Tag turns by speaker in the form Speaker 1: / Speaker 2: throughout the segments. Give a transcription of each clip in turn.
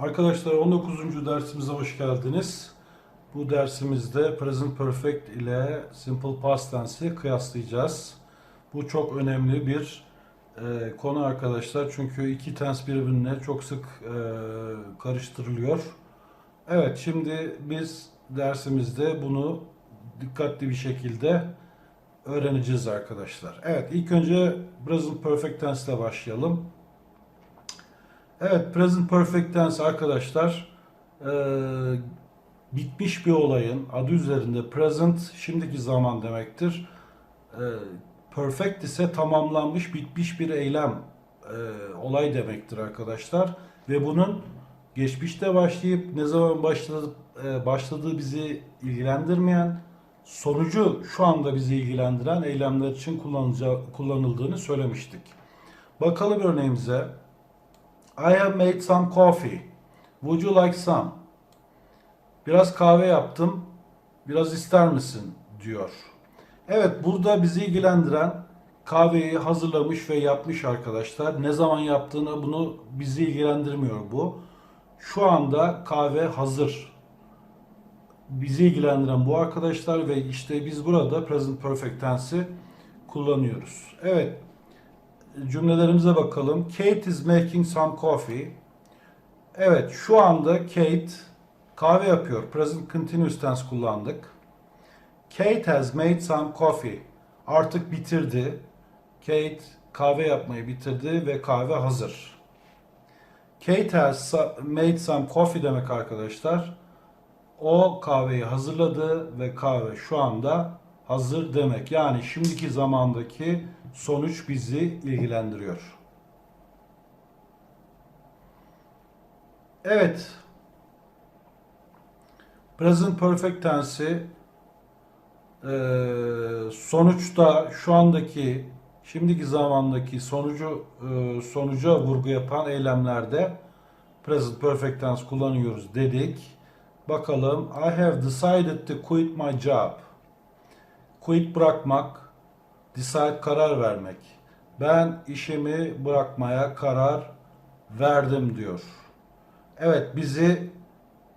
Speaker 1: Arkadaşlar 19. dersimize hoş geldiniz. Bu dersimizde Present Perfect ile Simple Past Tense'i kıyaslayacağız. Bu çok önemli bir e, konu arkadaşlar. Çünkü iki tense birbirine çok sık e, karıştırılıyor. Evet şimdi biz dersimizde bunu dikkatli bir şekilde öğreneceğiz arkadaşlar. Evet ilk önce Present Perfect Tense ile başlayalım. Evet, present perfect tense arkadaşlar e, bitmiş bir olayın adı üzerinde present şimdiki zaman demektir. E, perfect ise tamamlanmış, bitmiş bir eylem, e, olay demektir arkadaşlar. Ve bunun geçmişte başlayıp ne zaman başladı, e, başladığı bizi ilgilendirmeyen, sonucu şu anda bizi ilgilendiren eylemler için kullanıldığını söylemiştik. Bakalım örneğimize. I have made some coffee. Would you like some? Biraz kahve yaptım. Biraz ister misin? diyor. Evet burada bizi ilgilendiren kahveyi hazırlamış ve yapmış arkadaşlar. Ne zaman yaptığını bunu bizi ilgilendirmiyor bu. Şu anda kahve hazır. Bizi ilgilendiren bu arkadaşlar ve işte biz burada present perfect tense'i kullanıyoruz. Evet cümlelerimize bakalım. Kate is making some coffee. Evet, şu anda Kate kahve yapıyor. Present continuous tense kullandık. Kate has made some coffee. Artık bitirdi. Kate kahve yapmayı bitirdi ve kahve hazır. Kate has made some coffee demek arkadaşlar. O kahveyi hazırladı ve kahve şu anda hazır demek. Yani şimdiki zamandaki sonuç bizi ilgilendiriyor. Evet. Present perfect tense'i eee, sonuçta şu andaki şimdiki zamandaki sonucu eee, sonuca vurgu yapan eylemlerde present perfect tense kullanıyoruz dedik. Bakalım. I have decided to quit my job. Quit bırakmak, decide karar vermek. Ben işimi bırakmaya karar verdim diyor. Evet bizi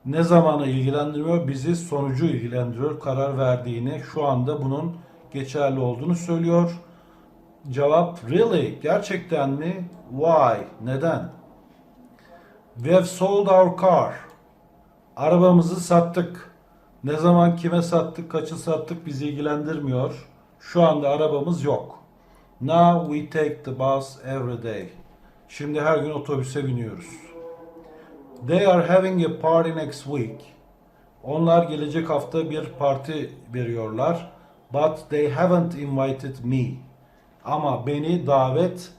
Speaker 1: ne zamanı ilgilendirmiyor? Bizi sonucu ilgilendiriyor. Karar verdiğini şu anda bunun geçerli olduğunu söylüyor. Cevap really gerçekten mi? Why? Neden? We have sold our car. Arabamızı sattık. Ne zaman kime sattık, kaçı sattık bizi ilgilendirmiyor. Şu anda arabamız yok. Now we take the bus every day. Şimdi her gün otobüse biniyoruz. They are having a party next week. Onlar gelecek hafta bir parti veriyorlar. But they haven't invited me. Ama beni davet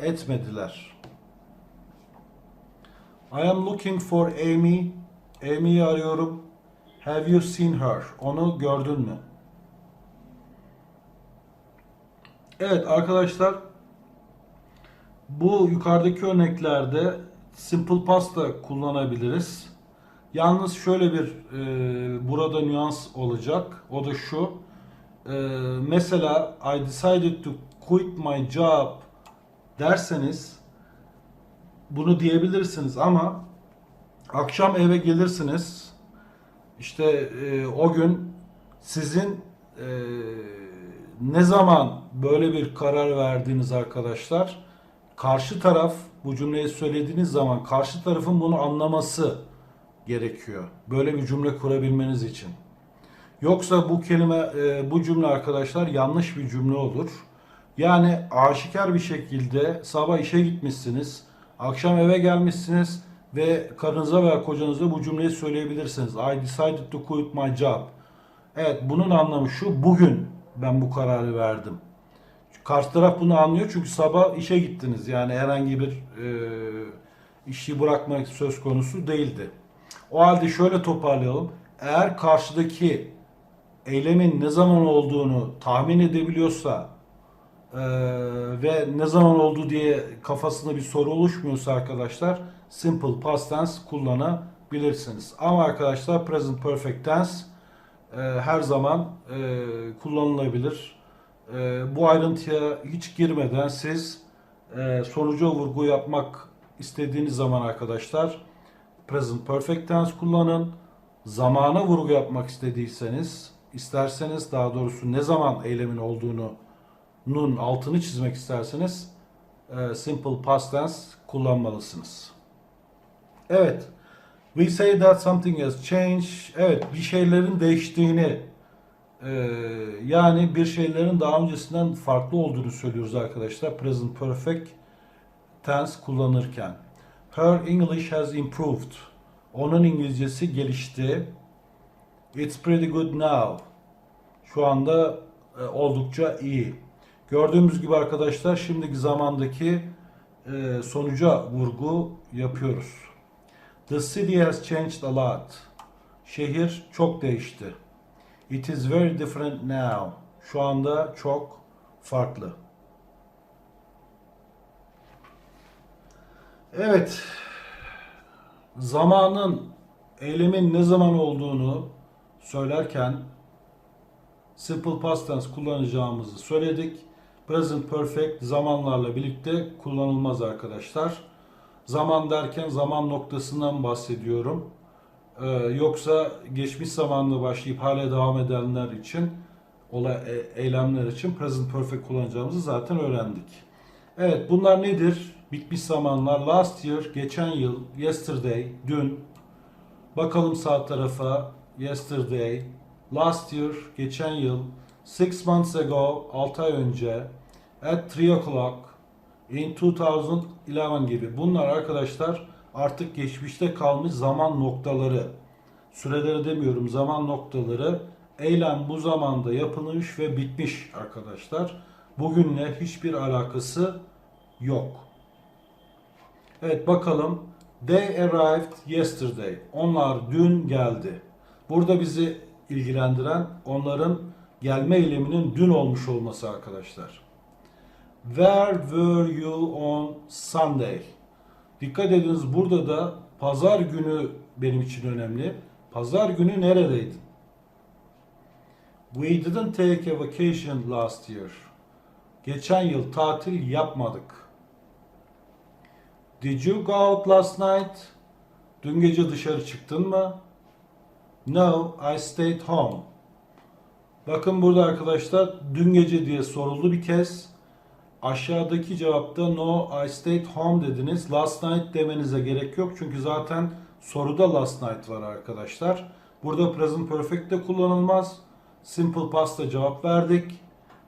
Speaker 1: etmediler. I am looking for Amy. Amy'yi arıyorum. Have you seen her? Onu gördün mü? Evet arkadaşlar bu yukarıdaki örneklerde simple past da kullanabiliriz. Yalnız şöyle bir e, burada nüans olacak. O da şu. E, mesela I decided to quit my job derseniz bunu diyebilirsiniz ama akşam eve gelirsiniz. İşte e, o gün sizin e, ne zaman böyle bir karar verdiğiniz arkadaşlar karşı taraf bu cümleyi söylediğiniz zaman karşı tarafın bunu anlaması gerekiyor. Böyle bir cümle kurabilmeniz için. Yoksa bu kelime e, bu cümle arkadaşlar yanlış bir cümle olur. Yani aşikar bir şekilde sabah işe gitmişsiniz, akşam eve gelmişsiniz ve karınıza veya kocanıza bu cümleyi söyleyebilirsiniz. I decided to quit my job. Evet bunun anlamı şu bugün ben bu kararı verdim. Karşı taraf bunu anlıyor çünkü sabah işe gittiniz. Yani herhangi bir e, işi bırakmak söz konusu değildi. O halde şöyle toparlayalım. Eğer karşıdaki eylemin ne zaman olduğunu tahmin edebiliyorsa e, ve ne zaman oldu diye kafasında bir soru oluşmuyorsa arkadaşlar simple past tense kullanabilirsiniz. Ama arkadaşlar present perfect tense e, her zaman e, kullanılabilir. E, bu ayrıntıya hiç girmeden siz e, sonuca vurgu yapmak istediğiniz zaman arkadaşlar present perfect tense kullanın. Zamana vurgu yapmak istediyseniz, isterseniz daha doğrusu ne zaman eylemin olduğunu nun altını çizmek isterseniz e, simple past tense kullanmalısınız. Evet. We say that something has changed. Evet, bir şeylerin değiştiğini e, yani bir şeylerin daha öncesinden farklı olduğunu söylüyoruz arkadaşlar. Present perfect tense kullanırken. Her English has improved. Onun İngilizcesi gelişti. It's pretty good now. Şu anda e, oldukça iyi. Gördüğümüz gibi arkadaşlar şimdiki zamandaki e, sonuca vurgu yapıyoruz. The city has changed a lot. Şehir çok değişti. It is very different now. Şu anda çok farklı. Evet. Zamanın, eylemin ne zaman olduğunu söylerken simple past tense kullanacağımızı söyledik. Present perfect zamanlarla birlikte kullanılmaz arkadaşlar. Zaman derken zaman noktasından bahsediyorum. Ee, yoksa geçmiş zamanla başlayıp hala devam edenler için, olay, e- eylemler için present perfect kullanacağımızı zaten öğrendik. Evet bunlar nedir? Bitmiş zamanlar. Last year, geçen yıl, yesterday, dün. Bakalım sağ tarafa. Yesterday, last year, geçen yıl. Six months ago, 6 ay önce. At 3 o'clock, in 2011 gibi. Bunlar arkadaşlar artık geçmişte kalmış zaman noktaları. Süreleri demiyorum, zaman noktaları. Eylem bu zamanda yapılmış ve bitmiş arkadaşlar. Bugünle hiçbir alakası yok. Evet bakalım. They arrived yesterday. Onlar dün geldi. Burada bizi ilgilendiren onların gelme eyleminin dün olmuş olması arkadaşlar. Where were you on Sunday? Dikkat ediniz burada da pazar günü benim için önemli. Pazar günü neredeydin? We didn't take a vacation last year. Geçen yıl tatil yapmadık. Did you go out last night? Dün gece dışarı çıktın mı? No, I stayed home. Bakın burada arkadaşlar dün gece diye soruldu bir kez. Aşağıdaki cevapta no, I stayed home dediniz. Last night demenize gerek yok. Çünkü zaten soruda last night var arkadaşlar. Burada present perfect de kullanılmaz. Simple past'a cevap verdik.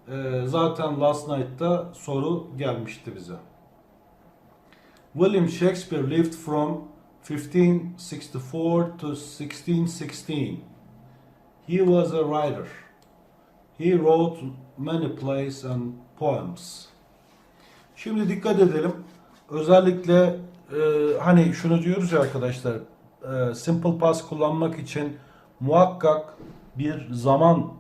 Speaker 1: Ee, zaten last night'ta soru gelmişti bize. William Shakespeare lived from 1564 to 1616. He was a writer. He wrote many plays and poems. Şimdi dikkat edelim. Özellikle e, hani şunu diyoruz ya arkadaşlar. e, simple past kullanmak için muhakkak bir zaman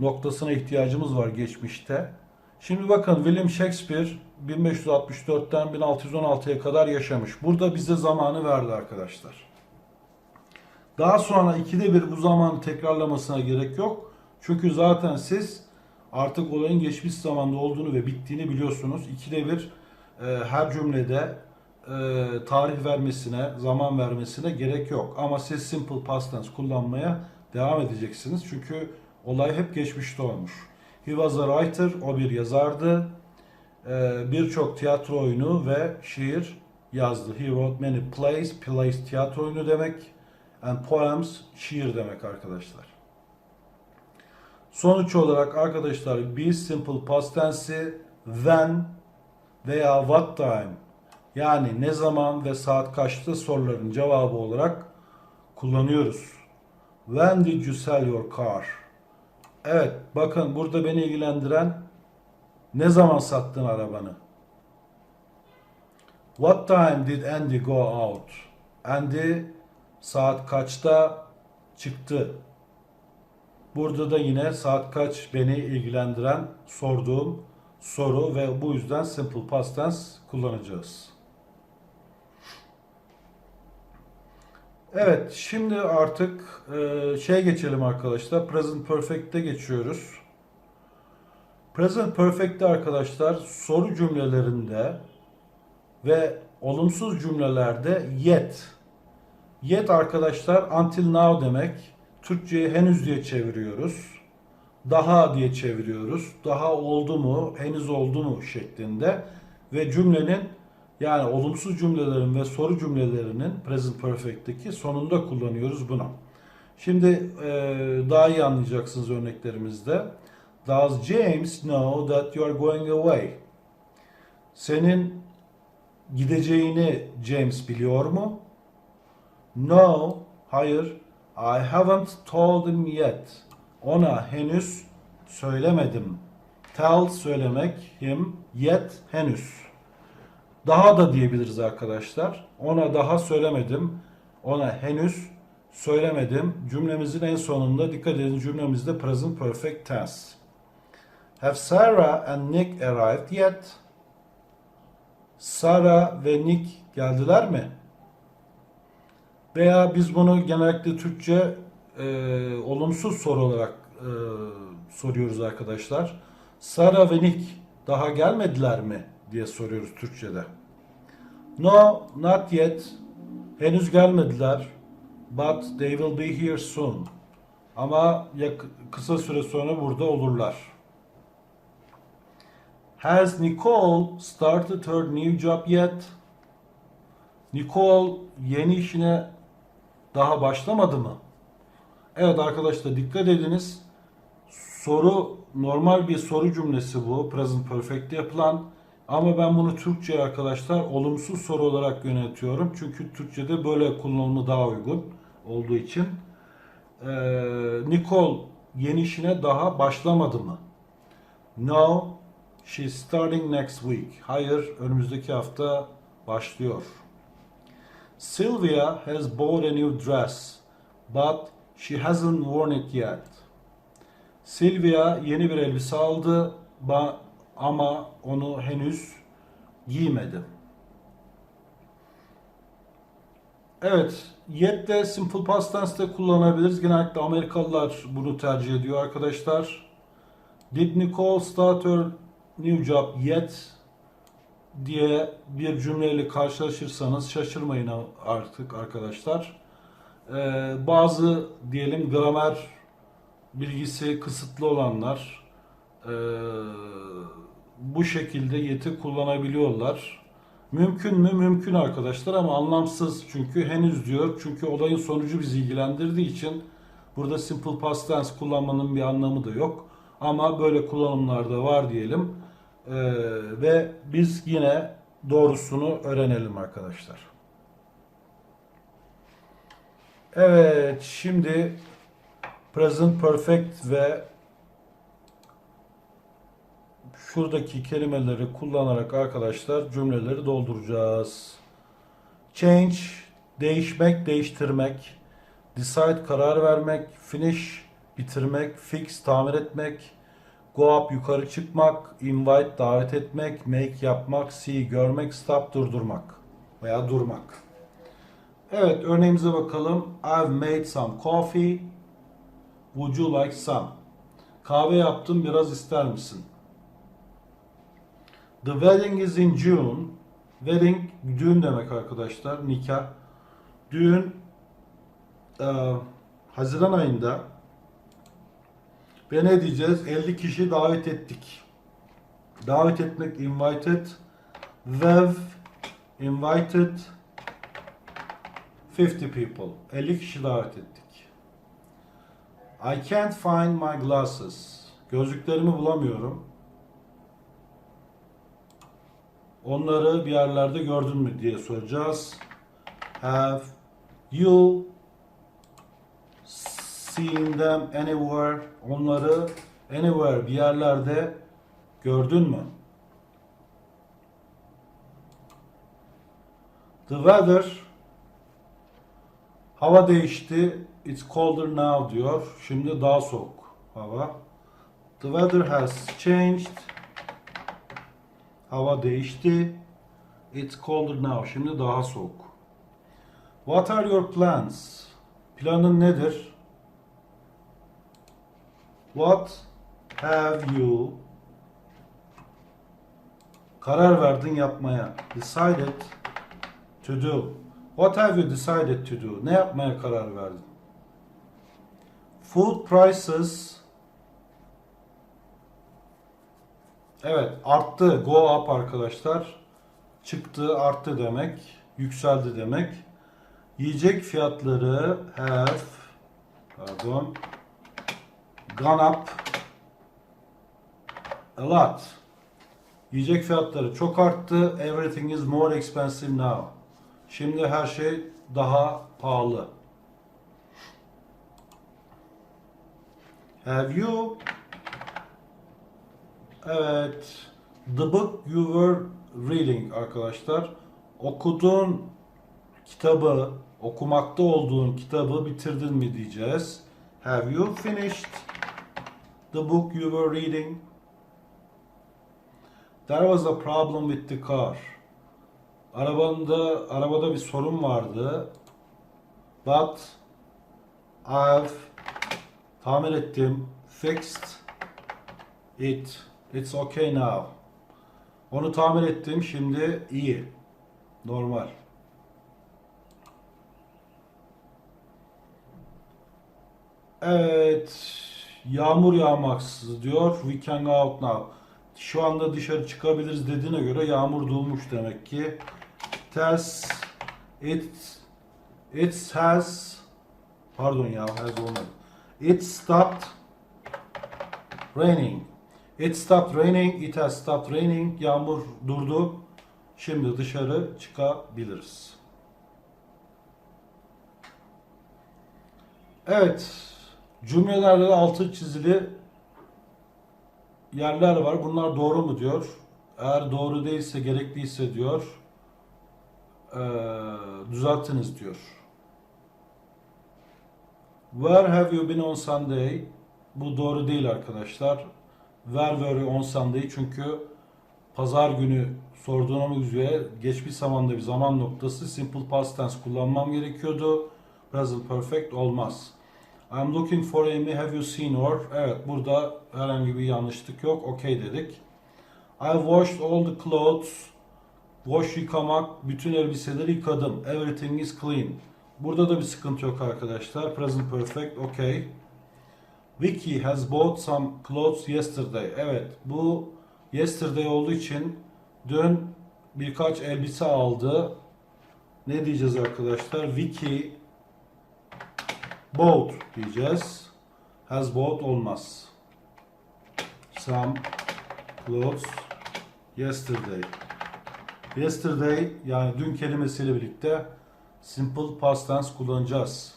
Speaker 1: noktasına ihtiyacımız var geçmişte. Şimdi bakın William Shakespeare 1564'ten 1616'ya kadar yaşamış. Burada bize zamanı verdi arkadaşlar. Daha sonra ikide bir bu zamanı tekrarlamasına gerek yok. Çünkü zaten siz artık olayın geçmiş zamanda olduğunu ve bittiğini biliyorsunuz. İkide bir e, her cümlede e, tarih vermesine, zaman vermesine gerek yok. Ama siz simple past tense kullanmaya devam edeceksiniz. Çünkü olay hep geçmişte olmuş. He was a writer, o bir yazardı. E, Birçok tiyatro oyunu ve şiir yazdı. He wrote many plays, plays tiyatro oyunu demek. And poems, şiir demek arkadaşlar. Sonuç olarak arkadaşlar biz simple past tense'i when veya what time yani ne zaman ve saat kaçta soruların cevabı olarak kullanıyoruz. When did you sell your car? Evet bakın burada beni ilgilendiren ne zaman sattın arabanı? What time did Andy go out? Andy saat kaçta çıktı? Burada da yine saat kaç beni ilgilendiren sorduğum soru ve bu yüzden simple past tense kullanacağız. Evet, şimdi artık e, şeye geçelim arkadaşlar. Present Perfect'te geçiyoruz. Present Perfect'te arkadaşlar soru cümlelerinde ve olumsuz cümlelerde yet Yet arkadaşlar until now demek. Türkçe'ye henüz diye çeviriyoruz. Daha diye çeviriyoruz. Daha oldu mu, henüz oldu mu şeklinde. Ve cümlenin yani olumsuz cümlelerin ve soru cümlelerinin present perfect'teki sonunda kullanıyoruz bunu. Şimdi e, daha iyi anlayacaksınız örneklerimizde. Does James know that you are going away? Senin gideceğini James biliyor mu? No, hayır. I haven't told him yet. Ona henüz söylemedim. Tell söylemek, him, yet henüz. Daha da diyebiliriz arkadaşlar. Ona daha söylemedim. Ona henüz söylemedim. Cümlemizin en sonunda dikkat edin cümlemizde present perfect tense. Have Sarah and Nick arrived yet? Sarah ve Nick geldiler mi? Veya biz bunu genellikle Türkçe e, olumsuz soru olarak e, soruyoruz arkadaşlar. Sarah ve Nick daha gelmediler mi diye soruyoruz Türkçe'de. No, not yet. Henüz gelmediler. But they will be here soon. Ama yak- kısa süre sonra burada olurlar. Has Nicole started her new job yet? Nicole yeni işine daha başlamadı mı? Evet arkadaşlar dikkat ediniz. Soru normal bir soru cümlesi bu. Present perfect'te yapılan. Ama ben bunu Türkçe arkadaşlar olumsuz soru olarak yönetiyorum. Çünkü Türkçe'de böyle kullanımı daha uygun olduğu için. Ee, Nicole yeni işine daha başlamadı mı? No, she's starting next week. Hayır, önümüzdeki hafta başlıyor. Sylvia has bought a new dress, but she hasn't worn it yet. Sylvia yeni bir elbise aldı ama onu henüz giymedi. Evet, yet de simple past tense'te kullanabiliriz. Genellikle Amerikalılar bunu tercih ediyor arkadaşlar. Did Nicole start her new job yet? Diye bir cümleyle karşılaşırsanız şaşırmayın artık arkadaşlar. Ee, bazı diyelim gramer bilgisi kısıtlı olanlar e, bu şekilde yeti kullanabiliyorlar. Mümkün mü? Mümkün arkadaşlar ama anlamsız çünkü henüz diyor. Çünkü olayın sonucu bizi ilgilendirdiği için burada simple past tense kullanmanın bir anlamı da yok. Ama böyle kullanımlarda var diyelim. Ee, ve biz yine doğrusunu öğrenelim arkadaşlar. Evet, şimdi present perfect ve şuradaki kelimeleri kullanarak arkadaşlar cümleleri dolduracağız. Change, değişmek, değiştirmek. Decide, karar vermek. Finish, bitirmek. Fix, tamir etmek. Go up, yukarı çıkmak. Invite, davet etmek. Make, yapmak. See, görmek. Stop, durdurmak veya durmak. Evet, örneğimize bakalım. I've made some coffee. Would you like some? Kahve yaptım, biraz ister misin? The wedding is in June. Wedding düğün demek arkadaşlar. Nikah. Düğün e, Haziran ayında ve ne diyeceğiz? 50 kişi davet ettik. Davet etmek invited. We've invited 50 people. 50 kişi davet ettik. I can't find my glasses. Gözlüklerimi bulamıyorum. Onları bir yerlerde gördün mü diye soracağız. Have you seen them anywhere? Onları anywhere bir yerlerde gördün mü? The weather hava değişti. It's colder now diyor. Şimdi daha soğuk hava. The weather has changed. Hava değişti. It's colder now. Şimdi daha soğuk. What are your plans? Planın nedir? What have you karar verdin yapmaya? Decided to do. What have you decided to do? Ne yapmaya karar verdin? Food prices Evet, arttı. Go up arkadaşlar. Çıktı, arttı demek. Yükseldi demek. Yiyecek fiyatları have pardon gone up a lot. Yiyecek fiyatları çok arttı. Everything is more expensive now. Şimdi her şey daha pahalı. Have you Evet. The book you were reading arkadaşlar. Okuduğun kitabı, okumakta olduğun kitabı bitirdin mi diyeceğiz. Have you finished the book you were reading? There was a problem with the car. Arabanda arabada bir sorun vardı. But I've tamir ettim. Fixed it. It's okay now. Onu tamir ettim. Şimdi iyi. Normal. Evet. Yağmur yağmaksız diyor. We can go out now. Şu anda dışarı çıkabiliriz dediğine göre yağmur durmuş demek ki. Test it it has pardon ya has olmadı. It stopped raining. It stopped raining. It has stopped raining. Yağmur durdu. Şimdi dışarı çıkabiliriz. Evet. Cümlelerde de altı çizili yerler var. Bunlar doğru mu diyor. Eğer doğru değilse, gerekliyse diyor. Ee, düzeltiniz diyor. Where have you been on Sunday? Bu doğru değil arkadaşlar. Where were you on Sunday? Çünkü pazar günü sorduğumuz üzere geçmiş zamanda bir zaman noktası simple past tense kullanmam gerekiyordu. Present perfect olmaz. I'm looking for Amy. Have you seen her? Evet burada herhangi bir yanlışlık yok. Okay dedik. I washed all the clothes. Wash yıkamak. Bütün elbiseleri yıkadım. Everything is clean. Burada da bir sıkıntı yok arkadaşlar. Present perfect. Okay. Vicky has bought some clothes yesterday. Evet bu yesterday olduğu için dün birkaç elbise aldı. Ne diyeceğiz arkadaşlar? Vicky bought diyeceğiz. Has bought olmaz. Some clothes yesterday. Yesterday yani dün kelimesiyle birlikte simple past tense kullanacağız.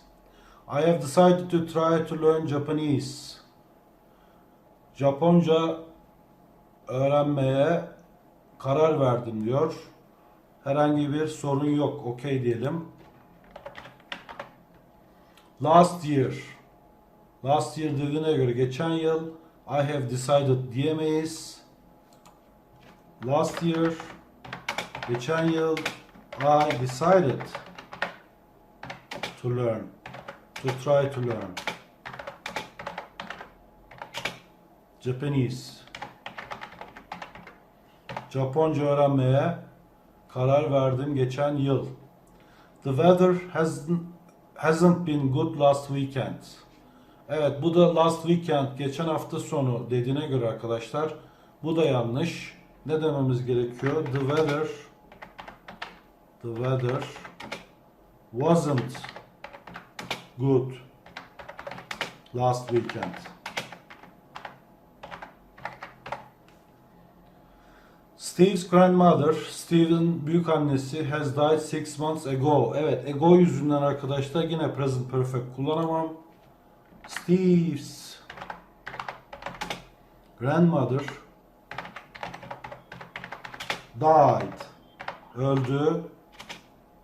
Speaker 1: I have decided to try to learn Japanese. Japonca öğrenmeye karar verdim diyor. Herhangi bir sorun yok. Okey diyelim. Last year. Last year dediğine göre geçen yıl I have decided diyemeyiz. Last year geçen yıl I decided to learn. To try to learn. Japanese. Japonca öğrenmeye karar verdim geçen yıl. The weather hasn't, hasn't been good last weekend. Evet bu da last weekend geçen hafta sonu dediğine göre arkadaşlar bu da yanlış. Ne dememiz gerekiyor? The weather the weather wasn't good last weekend. Steve's grandmother, Steve'in büyük annesi has died six months ago. Evet, ago yüzünden arkadaşlar yine present perfect kullanamam. Steve's grandmother died. Öldü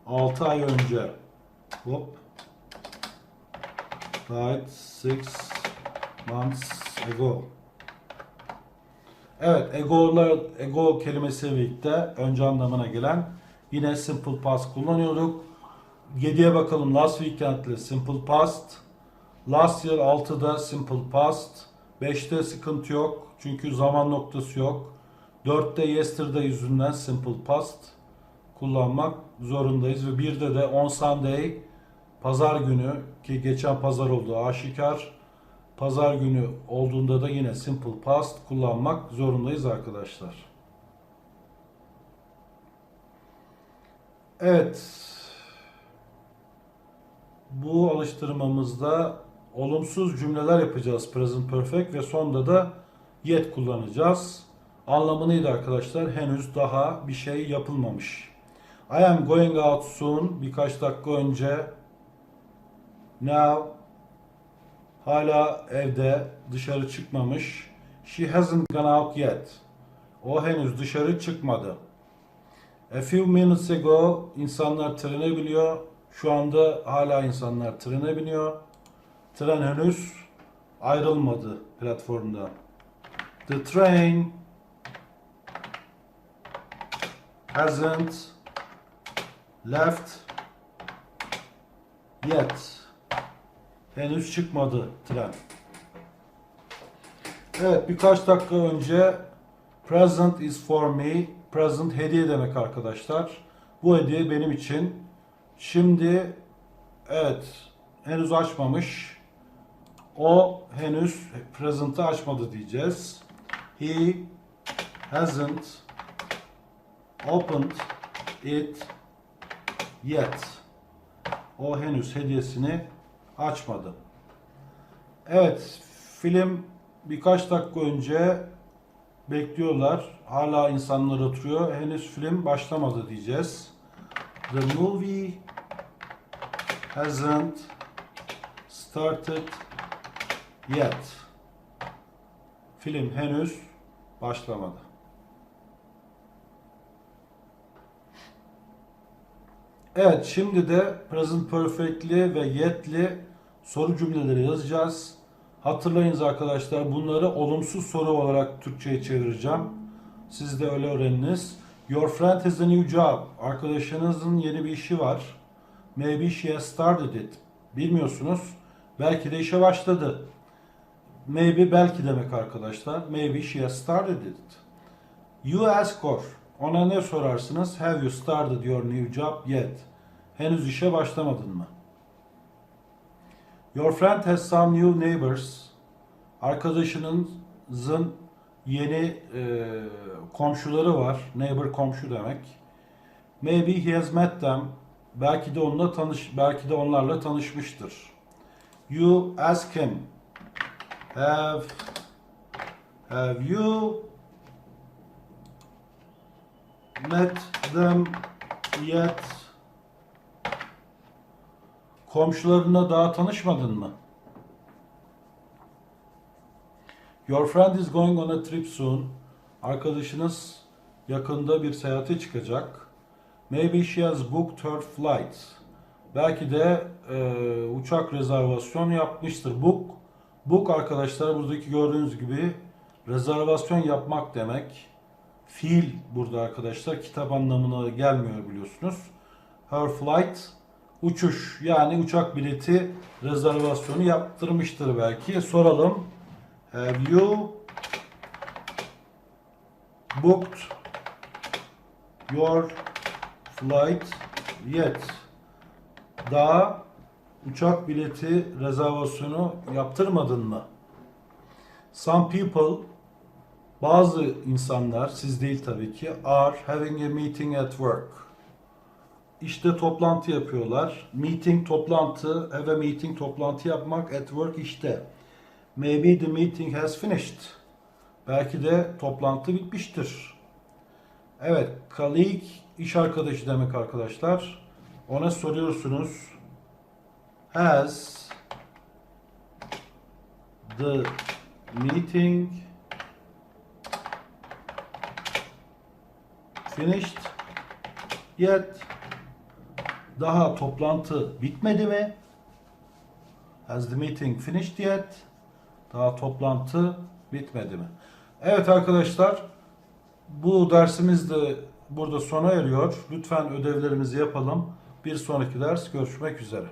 Speaker 1: 6 ay önce. Hop. Died six months ago. Evet, ego'lar, ego kelimesiyle birlikte önce anlamına gelen yine simple past kullanıyorduk. 7'ye bakalım last weekend ile simple past. Last year 6'da simple past. 5'te sıkıntı yok çünkü zaman noktası yok. 4'te yesterday yüzünden simple past kullanmak zorundayız ve bir de de on Sunday pazar günü ki geçen pazar olduğu aşikar pazar günü olduğunda da yine simple past kullanmak zorundayız arkadaşlar. Evet. Bu alıştırmamızda olumsuz cümleler yapacağız present perfect ve sonda da yet kullanacağız. Anlamı arkadaşlar? Henüz daha bir şey yapılmamış. I am going out soon. Birkaç dakika önce. Now. Hala evde. Dışarı çıkmamış. She hasn't gone out yet. O henüz dışarı çıkmadı. A few minutes ago insanlar trene biniyor. Şu anda hala insanlar trene biniyor. Tren henüz ayrılmadı platformdan. The train hasn't left yet. Henüz çıkmadı tren. Evet birkaç dakika önce present is for me. Present hediye demek arkadaşlar. Bu hediye benim için. Şimdi evet henüz açmamış. O henüz present'ı açmadı diyeceğiz. He hasn't opened it yet. O henüz hediyesini açmadı. Evet, film birkaç dakika önce bekliyorlar. Hala insanlar oturuyor. Henüz film başlamadı diyeceğiz. The movie hasn't started yet. Film henüz başlamadı. Evet, şimdi de present perfect'li ve yet'li soru cümleleri yazacağız. Hatırlayınız arkadaşlar bunları olumsuz soru olarak Türkçe'ye çevireceğim. Siz de öyle öğreniniz. Your friend has a new job. Arkadaşınızın yeni bir işi var. Maybe she has started it. Bilmiyorsunuz. Belki de işe başladı. Maybe belki demek arkadaşlar. Maybe she has started it. You ask her. Ona ne sorarsınız? Have you started your new job yet? Henüz işe başlamadın mı? Your friend has some new neighbors. Arkadaşınızın yeni e, komşuları var. Neighbor komşu demek. Maybe he has met them. Belki de onunla tanış, belki de onlarla tanışmıştır. You ask him. Have have you met them yet? Komşularına daha tanışmadın mı? Your friend is going on a trip soon. Arkadaşınız yakında bir seyahate çıkacak. Maybe she has booked her flight. Belki de e, uçak rezervasyon yapmıştır. Book, book arkadaşlar buradaki gördüğünüz gibi rezervasyon yapmak demek. Fiil burada arkadaşlar kitap anlamına gelmiyor biliyorsunuz. Her flight uçuş yani uçak bileti rezervasyonu yaptırmıştır belki. Soralım. Have you booked your flight yet? Daha uçak bileti rezervasyonu yaptırmadın mı? Some people bazı insanlar siz değil tabii ki are having a meeting at work. İşte toplantı yapıyorlar. Meeting toplantı, have meeting toplantı yapmak at work işte. Maybe the meeting has finished. Belki de toplantı bitmiştir. Evet, colleague iş arkadaşı demek arkadaşlar. Ona soruyorsunuz. Has the meeting finished yet? Daha toplantı bitmedi mi? Has the meeting finished yet? Daha toplantı bitmedi mi? Evet arkadaşlar, bu dersimiz de burada sona eriyor. Lütfen ödevlerimizi yapalım. Bir sonraki ders görüşmek üzere.